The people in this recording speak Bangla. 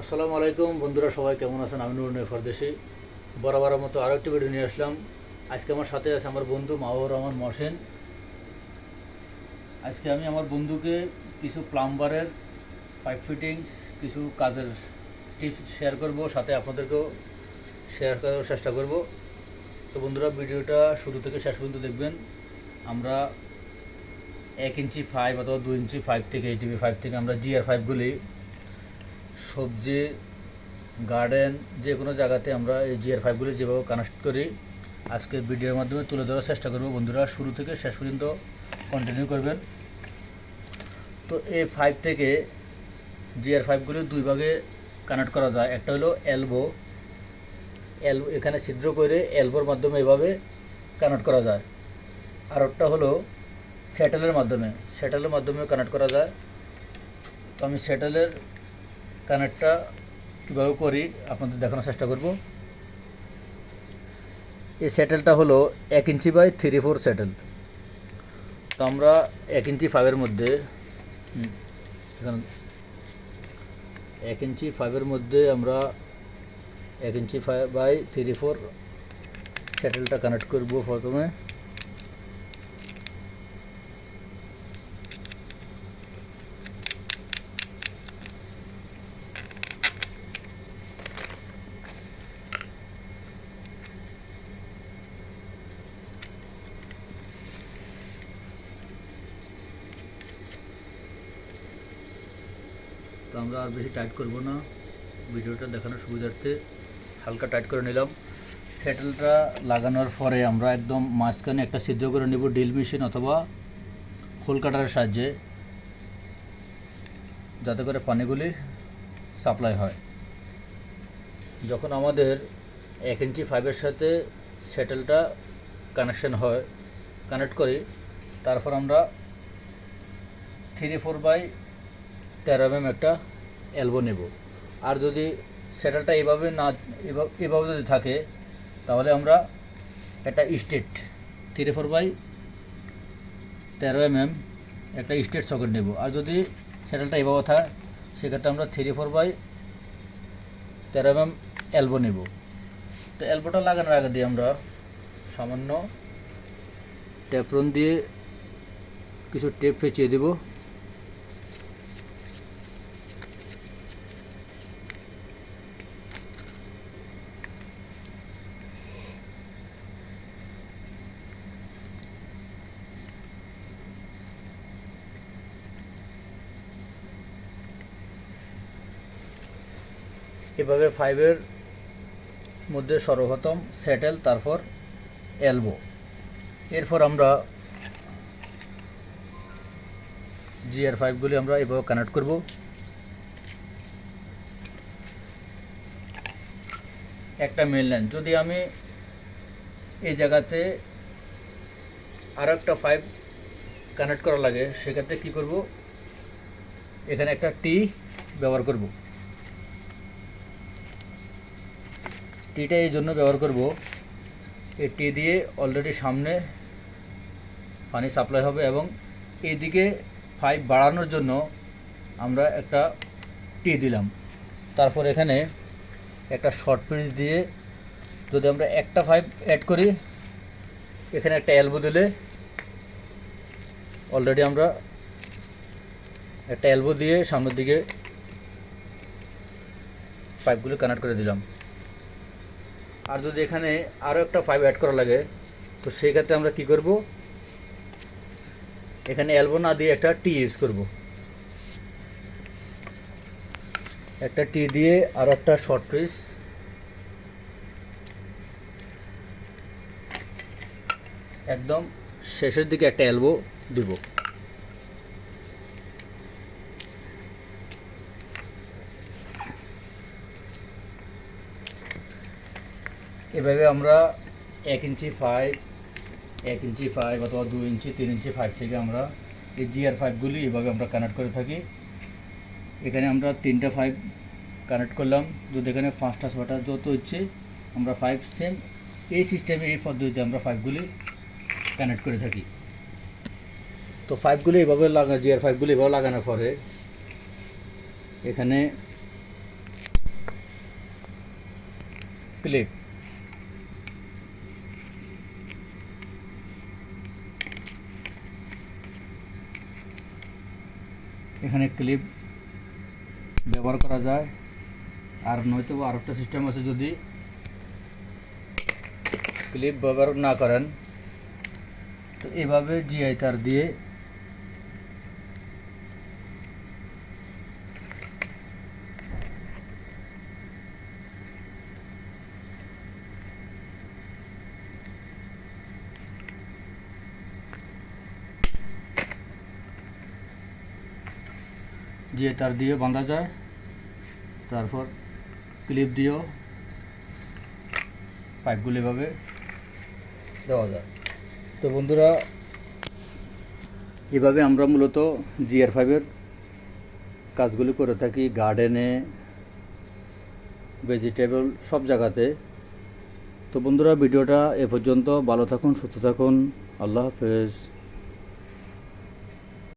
আসসালামু আলাইকুম, বন্ধুরা সবাই কেমন আছেন? আমি নুরুন ফরদেশি। বরাবর মতো আরও একটি ভিডিও নিয়ে আসলাম। আজকে আমার সাথে আছে আমার বন্ধু মাহবুর রহমান মহসেন। আজকে আমি আমার বন্ধুকে কিছু প্লাম্বারের পাইপ ফিটিংস কিছু কাজের টিপস শেয়ার করব, সাথে আপনাদেরকেও শেয়ার করার চেষ্টা করব। তো বন্ধুরা, ভিডিওটা শুরু থেকে শেষ পর্যন্ত দেখবেন। আমরা এক ইঞ্চি ফাইভ অথবা দু ইঞ্চি ফাইভ থেকে এইটিভি ফাইভ থেকে আমরা জিআর ফাইভগুলি সবজি গার্ডেন যে কোনো জায়গাতে আমরা এই জিআর ফাইভগুলি যেভাবে কানেক্ট করি, আজকে ভিডিওর মাধ্যমে তুলে ধরার চেষ্টা করব। বন্ধুরা, শুরু থেকে শেষ পর্যন্ত কন্টিনিউ করবেন। তো এই ফাইভ থেকে জিআর ফাইভগুলি দুই ভাগে কানেক্ট করা যায়। একটা হলো এলবো এল এখানে ছিদ্র করে এলবোর মাধ্যমে এভাবে কানেক্ট করা যায়। আর একটা হলো স্যাটেলের মাধ্যমে। স্যাটেলের মাধ্যমে কানেক্ট করা যায়। তো আমি স্যাটেলের কানেক্টটা কীভাবে করি, আপনাদের দেখানোর চেষ্টা করব। এই স্যাটেলটা হলো এক inch by three four saddle তো আমরা এক ইঞ্চি ফাইভের মধ্যে এক ইঞ্চি ফাইভের মধ্যে আমরা এক inch five by three four স্যাটেলটা connect করব প্রথমে। তো আমরা আর বেশি টাইট করব না। ভিডিওটা দেখানোর সুবিধার্থে হালকা টাইট করে নিলাম। সেটেলটা লাগানোর পরে আমরা একদম মাঝখানে একটা সিদ্ধ করে নেব ডিল মেশিন অথবা খোল কাটার সাহায্যে, যাতে করে পানিগুলি সাপ্লাই হয়। যখন আমাদের এক ইঞ্চি ফাইভের সাথে সেটেলটা কানেকশন হয় কানেক্ট করি, তারপর আমরা থ্রি ফোর বাই তেরো এম একটা অ্যালবো নেব। আর যদি স্যাটেলটা এভাবে না, এভাবে যদি থাকে, তাহলে আমরা একটা স্টেট থ্রি ফোর বাই তেরো এম এম একটা স্টেট সকেট নেব। আর যদি স্যাটেলটা এভাবে থাকে, সেক্ষেত্রে আমরা থ্রি ফোর বাই তেরো এম এম অ্যালবো নেব। তো অ্যালবোটা লাগানোর আগে দিয়ে আমরা সামান্য ট্যাপরন দিয়ে কিছু টেপ ফেঁচিয়ে দেবো। এভাবে ফাইভের মধ্যে সর্বপ্রথম স্যাটেল তারপর এলবো এরপর আমরা জিআর ফাইভগুলি আমরা এভাবে কানেক্ট করব। একটা মেন লাইন যদি আমি এই জায়গাতে আর একটা ফাইভ কানেক্ট করা লাগে, সেক্ষেত্রে কী করব? এখানে একটা টি ব্যবহার করব। টিটা এই জন্য ব্যবহার করব। এই টি দিয়ে অলরেডি সামনে পানি সাপ্লাই হবে এবং এইদিকে পাইপ বাড়ানোর জন্য আমরা একটা টি দিলাম। তারপর এখানে একটা শর্ট পিস দিয়ে যদি আমরা একটা পাইপ অ্যাড করি, এখানে একটা এলবো দিলে অলরেডি আমরা একটা এলবো দিয়ে সামনের দিকে পাইপগুলো কানেক্ট করে দিলাম। আর যদি এখানে আরও একটা পাইপ অ্যাড করা লাগে, তো সেক্ষেত্রে আমরা কি করব? এখানে অ্যালবো না দিয়ে একটা টি ইউজ করব। একটা টি দিয়ে আর একটা শর্ট পিস একদম শেষের দিকে একটা অ্যালবো দিব। এভাবে আমরা এক ইঞ্চি ফাইভ এক ইঞ্চি ফাইভ অথবা দু ইঞ্চি, তিন ইঞ্চি ফাইভ থেকে আমরা এই জিআর ফাইভগুলি এভাবে আমরা কানেক্ট করে থাকি। এখানে আমরা তিনটা ফাইভ কানেক্ট করলাম। যদি এখানে পাঁচটা ছটা যত হচ্ছে আমরা ফাইভ সেম এই সিস্টেমে এই পদ্ধতিতে আমরা ফাইভগুলি কানেক্ট করে থাকি। তো ফাইভগুলি এভাবে লাগা জিআর ফাইভগুলি এভাবে লাগানোর পরে এখানে ক্লিপ এখানে ক্লিপ ব্যবহার করা যায়। আর নয়তো আর একটা সিস্টেম আছে যদি ক্লিপ ব্যবহার না করেন, তো এভাবে জিআই তার দিয়ে জিআই তার দিয়ে বাঁধা যায়। তারপর ক্লিপ দিয়েও পাইপগুলো এভাবে দেওয়া যায়। তো বন্ধুরা, এভাবে আমরা মূলত জিআর ফাইভের কাজগুলি করে থাকি। গার্ডেনে ভেজিটেবল সব জায়গাতে। তো বন্ধুরা, ভিডিওটা এ পর্যন্ত। ভালো থাকুন, সুস্থ থাকুন। আল্লাহ হাফেজ।